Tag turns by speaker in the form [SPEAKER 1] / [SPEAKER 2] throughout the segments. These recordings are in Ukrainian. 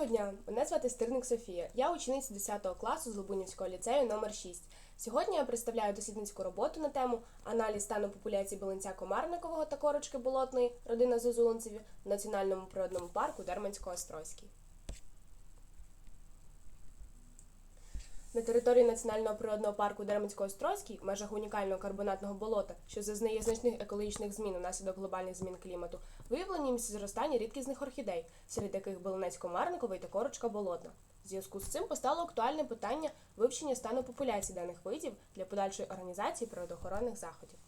[SPEAKER 1] Доброго дня! Мене звати Стирник Софія. Я учениця 10 класу з Лубунівського ліцею номер 6 Сьогодні я представляю дослідницьку роботу на тему аналіз стану популяції Беленця Комарникового та корочки болотної родина зозулинцеві в Національному природному парку Дермансько-Острозький. На території Національного природного парку Дермансько-Острозький в межах унікального карбонатного болота, що зазнає значних екологічних змін унаслідок глобальних змін клімату, виявлені місця зростання рідкісних орхідей, серед яких Беленець Комарниковий та корочка болотна. В зв'язку з цим постало актуальне питання вивчення стану популяції даних видів для подальшої організації природоохоронних заходів.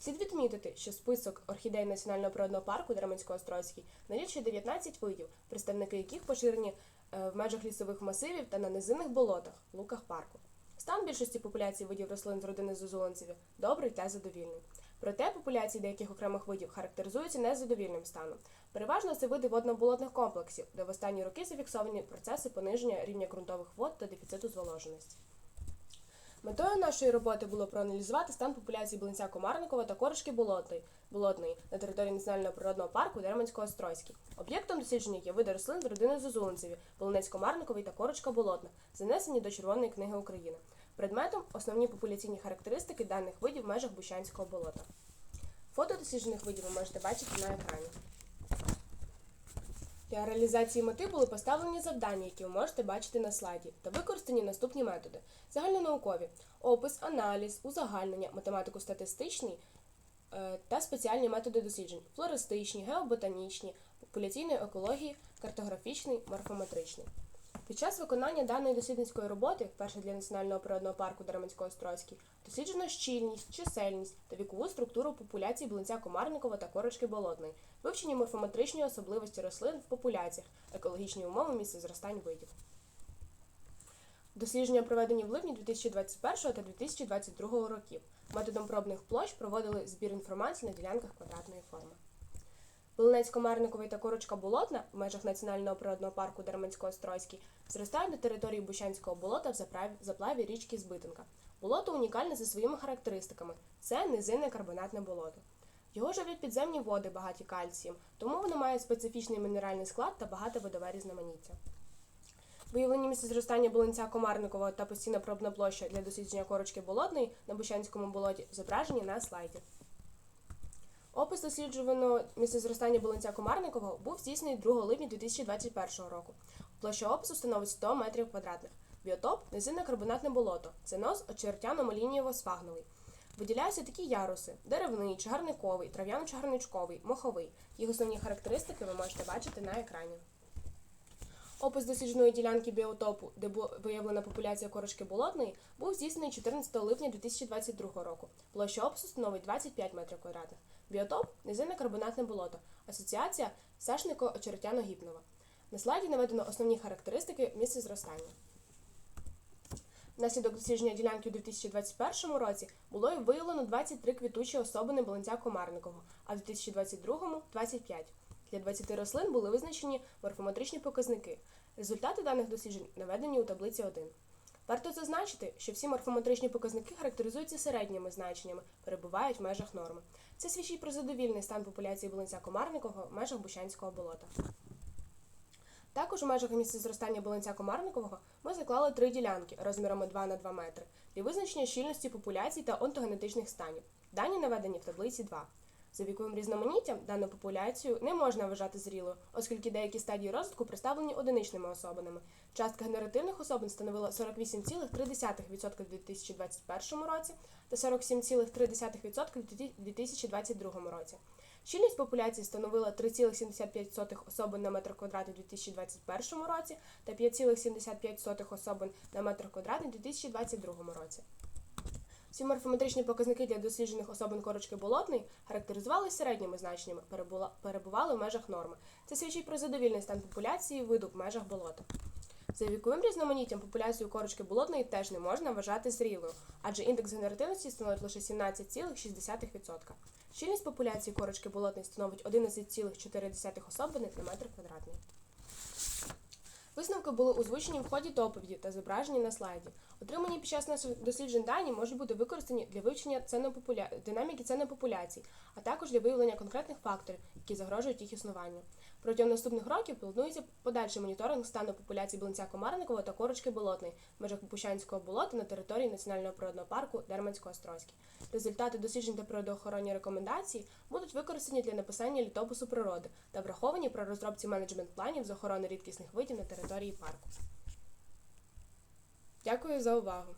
[SPEAKER 1] Слід відмітити, що список орхідей Національного природного парку Дермансько-Острозький налічує 19 видів, представники яких поширені в межах лісових масивів та на низинних болотах, луках парку. Стан більшості популяцій видів рослин з родини зозулинцеві добрий та задовільний. Проте популяції деяких окремих видів характеризуються незадовільним станом. Переважно це види водно-болотних комплексів, де в останні роки зафіксовані процеси пониження рівня ґрунтових вод та дефіциту зволоженості. Метою нашої роботи було проаналізувати стан популяції блинця Комарникова та коришки болотної, болотної на території Національного природного парку Дермансько-Острозький. Об'єктом дослідження є види рослин з родини Зозулинцеві, Полонець Комарниковий та корочка болотна, занесені до Червоної книги України. Предметом основні популяційні характеристики даних видів в межах Бущанського болота. Фото досліджених видів ви можете бачити на екрані. Для реалізації мети були поставлені завдання, які ви можете бачити на слайді, та використані наступні методи: загальнонаукові, опис, аналіз, узагальнення, математико-статистичний е, та спеціальні методи досліджень, флористичні, геоботанічні, популяційної екології, картографічний, морфометричний. Під час виконання даної дослідницької роботи, вперше для Національного природного парку Дермансько-Острозький, досліджено щільність, чисельність та вікову структуру популяцій блинця Комарникова та корочки болотної, вивчені морфометричні особливості рослин в популяціях, екологічні умови місцезростань видів. Дослідження проведені в липні 2021 та 2022 років. Методом пробних площ проводили збір інформації на ділянках квадратної форми. Волинець-Комарниковий та Корочка Болотна в межах Національного природного парку Дермансько-Острозький зростають на території Бущанського болота в заплаві річки Збитинка. Болото унікальне за своїми характеристиками. Це низинне карбонатне болото. Його живлять підземні води, багаті кальцієм, тому воно має специфічний мінеральний склад та багате видове різноманіття. Виявлені місця зростання болинця Комарникового та постійна пробна площа для дослідження корочки болотної на Бущанському болоті зображені на слайді. Опис досліджуваного місцезростання Болинця Комарникового був здійснений 2 липня 2021 року. Площа опису становить 100 метрів квадратних. Біотоп низинне карбонатне болото. Ценоз очеретяно-малінієво-сфагновий. Виділяються такі яруси: деревний, чагарниковий, трав'яно-чагарничковий, моховий. Їх основні характеристики ви можете бачити на екрані. Опис дослідженої ділянки біотопу, де виявлена популяція корочки болотної, був здійснений 14 липня 2022 року. Площа опису становить 25 метрів квадратних. Біотоп низинне карбонатне болото. Асоціація сашнико очеретяно гіпнова На слайді наведено основні характеристики місця зростання. Внаслідок дослідження ділянки у 2021 році було виявлено 23 квітучі особини Баленця Комарникового, а в 2022 – 25. Для 20 рослин були визначені морфометричні показники. Результати даних досліджень наведені у таблиці 1. Варто зазначити, що всі морфометричні показники характеризуються середніми значеннями, перебувають в межах норми. Це свідчить про задовільний стан популяції болинця Комарникового в межах Бущанського болота. Також у межах місця зростання болинця Комарникового ми заклали три ділянки розмірами 2 на 2 метри для визначення щільності популяцій та онтогенетичних станів. Дані наведені в таблиці 2. За віковим різноманіттям дану популяцію не можна вважати зрілою, оскільки деякі стадії розвитку представлені одиничними особинами. Частка генеративних особин становила 48,3% в 2021 році та 47,3% в 2022 році. Щільність популяції становила 3,75 особин на метр квадратний у 2021 році та 5,75 особин на метр квадратний у 2022 році. Всі морфометричні показники для досліджених особин корочки болотної характеризувалися середніми значеннями, перебували в межах норми. Це свідчить про задовільний стан популяції виду в межах болота. За віковим різноманіттям популяцію корочки болотної теж не можна вважати зрілою, адже індекс генеративності становить лише 17,6%. Щільність популяції корочки болотної становить 11,4 особини на метр квадратний. Висновки були озвучені в ході доповіді та зображені на слайді. Отримані під час наших досліджень дані можуть бути використані для вивчення ценопопуля... динаміки ценопопуляцій, а також для виявлення конкретних факторів, які загрожують їх існуванню. Протягом наступних років планується подальший моніторинг стану популяції Блинця Комарникова та корочки болотної в межах Бущанського болота на території Національного природного парку Дермансько-Острозький. Результати досліджень та природоохоронні рекомендації будуть використані для написання літопису природи та враховані при розробці менеджмент-планів з охорони рідкісних видів на території парку. Дякую за увагу!